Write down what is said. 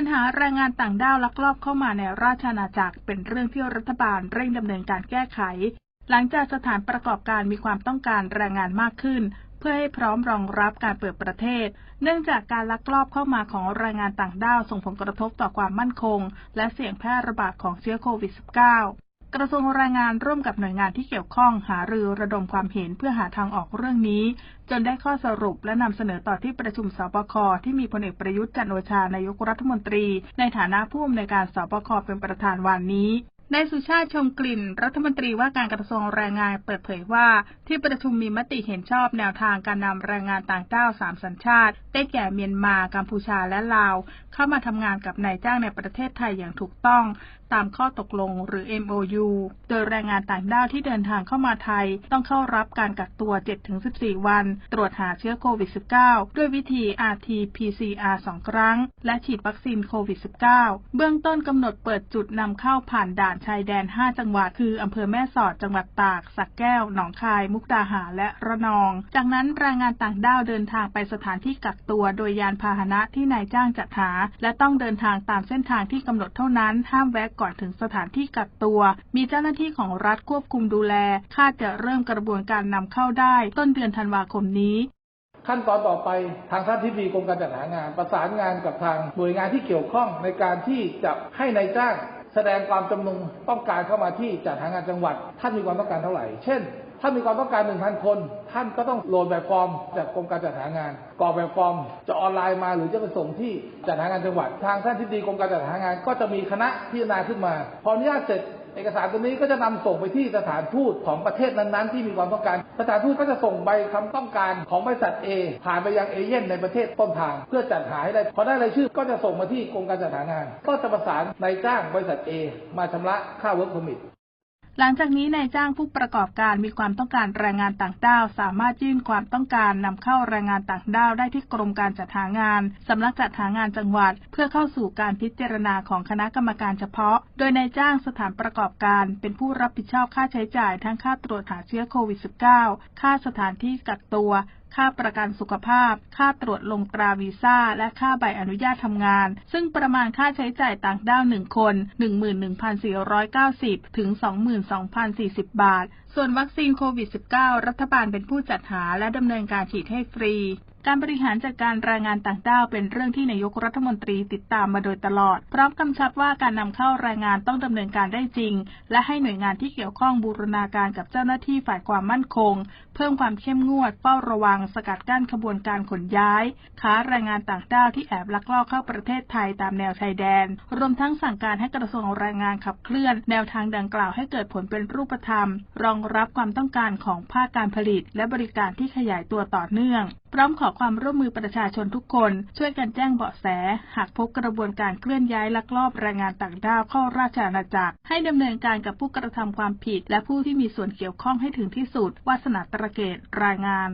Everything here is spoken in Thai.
ปัญหาแรงงานต่างด้าวลักลอบเข้ามาในราชอาณาจักร เป็นเรื่องที่รัฐบาลเร่งดำเนินการแก้ไข หลังจากสถานประกอบการมีความต้องการแรงงานมากขึ้น เพื่อให้พร้อมรองรับการเปิดประเทศ เนื่องจากการลักลอบเข้ามาของแรงงานต่างด้าวส่งผลกระทบต่อความมั่นคง และเสี่ยงแพร่ระบาดของเชื้อโควิด -19 กระทรวงแรงงานร่วมกับหน่วยงานที่เกี่ยวข้องหารือระดมความเห็นเพื่อหาทางออกเรื่องนี้ จนได้ข้อสรุปและนำเสนอต่อที่ประชุมสบคที่มีพลเอกประยุทธ์จันโอชานายกรัฐมนตรี ในฐานะผู้อำนวยการสบคเป็นประธานวันนี้ นายสุชาติชมกลิ่น รัฐมนตรีว่าการกระทรวงแรงงานเปิดเผยว่า ที่ประชุมมีมติเห็นชอบแนวทางการนำแรงงานต่างด้าวสามสัญชาติ ได้แก่เมียนมากัมพูชาและลาว เข้ามาทำงานกับนายจ้างในประเทศไทยอย่างถูกต้อง ตามข้อตกลงหรือ MOU โดยแรงงานต่างด้าวที่เดินทางเข้ามาไทย ต้องเข้ารับการกักตัว 7-14 วัน ตรวจหาเชื้อโควิด -19 ด้วยวิธี RT-PCR 2 ครั้ง และฉีดวัคซีนโควิด -19 เบื้องต้นกำหนดเปิดจุดนำเข้าผ่านด่านชายแดน 5 จังหวัด คืออำเภอแม่สอดจังหวัดตาก สักแก้ว หนองคาย มุกดาหารและระนอง จากนั้นแรงงานต่างด้าวเดินทางไปสถานที่กักตัว โดยยานพาหนะที่นายจ้างจัดหา และต้องเดินทางตามเส้นทางที่กำหนดเท่านั้น ห้ามแวะก่อนถึงสถานที่กักตัว มีเจ้าหน้าที่ของรัฐควบคุมดูแล คาดจะเริ่มกระบวนการนำเข้าได้ ต้นเดือนธันวาคมนี้ขั้นตอนต่อไปทางท่านทิบดีกรมการจัดหางาน ประสานงานกับทางหน่วยงานที่เกี่ยวข้องในการที่จะให้ในายจ้าง แสดงความจำนงต้องการเข้ามาที่จัดหางานจังหวัด ท่านมีความต้องการเท่าไหร่ เช่นถ้ามีความต้องการ 1,000 คน ท่านก็ต้องโหลดแบบฟอร์ม จากกรมการจัดหางานกรอกแบบฟอร์ม จะออนไลน์มาหรือจะไปส่งที่จัดหางานจังหวัด ทางท่านที่ดีกรมการจัดหางาน ก็จะมีคณะพิจารณาขึ้นมา พออนุญาตเสร็จ เอกสารตัวนี้ก็จะนำส่งไปที่สถานทูตของประเทศนั้นๆ ที่มีความต้องการ สถานทูตก็จะส่งใบคำต้องการของบริษัท A ผ่านไปยังเอเย่นในประเทศต้นทาง เพื่อจัดหาให้ได้พอได้รายชื่อก็จะส่งมาที่กรมการจัดหางาน ก็จะประสานนายจ้างบริษัท A มาชำระค่าเวิร์กพอมิท หลังจากนี้นายจ้างผู้ประกอบการมีความต้องการแรงงานต่างด้าว สามารถยื่นความต้องการนำเข้าแรงงานต่างด้าวได้ที่กรมการจัดหางานสำนักจัดหางานจังหวัด เพื่อเข้าสู่การพิจารณาของคณะกรรมการเฉพาะ โดยนายจ้างสถานประกอบการ เป็นผู้รับผิดชอบค่าใช้จ่ายทั้งค่าตรวจหาเชื้อโควิด -19 ค่าสถานที่กักตัว ค่าประกันสุขภาพ ค่าตรวจลงตราวีซ่า และค่าใบอนุญาตทำงาน ซึ่งประมาณค่าใช้จ่ายต่างด้าว 1 คน 11,490 ถึง 22,040 บาท ส่วนวัคซีนโควิด -19 รัฐบาลเป็นผู้จัดหาและดำเนินการฉีดให้ฟรีการบริหารจัดการแรงงานต่างด้าวเป็นเรื่องที่นายกรัฐมนตรีติดตามมาโดยตลอด พร้อมกำชับว่าการนำเข้าแรงงานต้องดำเนินการได้จริง และให้หน่วยงานที่เกี่ยวข้องบูรณาการกับเจ้าหน้าที่ฝ่ายความมั่นคง เพิ่มความเข้มงวดเฝ้าระวังสกัดกั้นขบวนการขนย้าย ค้าแรงงานต่างด้าวที่แอบลักลอบเข้าประเทศไทยตามแนวชายแดน รวมทั้งสั่งการให้กระทรวงแรงงานขับเคลื่อน แนวทางดังกล่าวให้เกิดผลเป็นรูปธรรม รองรับความต้องการของภาคการผลิต และบริการที่ขยายตัวต่อเนื่อง พร้อมขอความร่วมมือประชาชนทุกคน ช่วยกันแจ้งเบาะแส หากพบกระบวนการเคลื่อนย้ายลักลอบแรงงานต่างด้าวเข้าราชอาณาจักร ให้ดำเนินการกับผู้กระทำความผิด และผู้ที่มีส่วนเกี่ยวข้องให้ถึงที่สุดวาสนาตระเกตรายงาน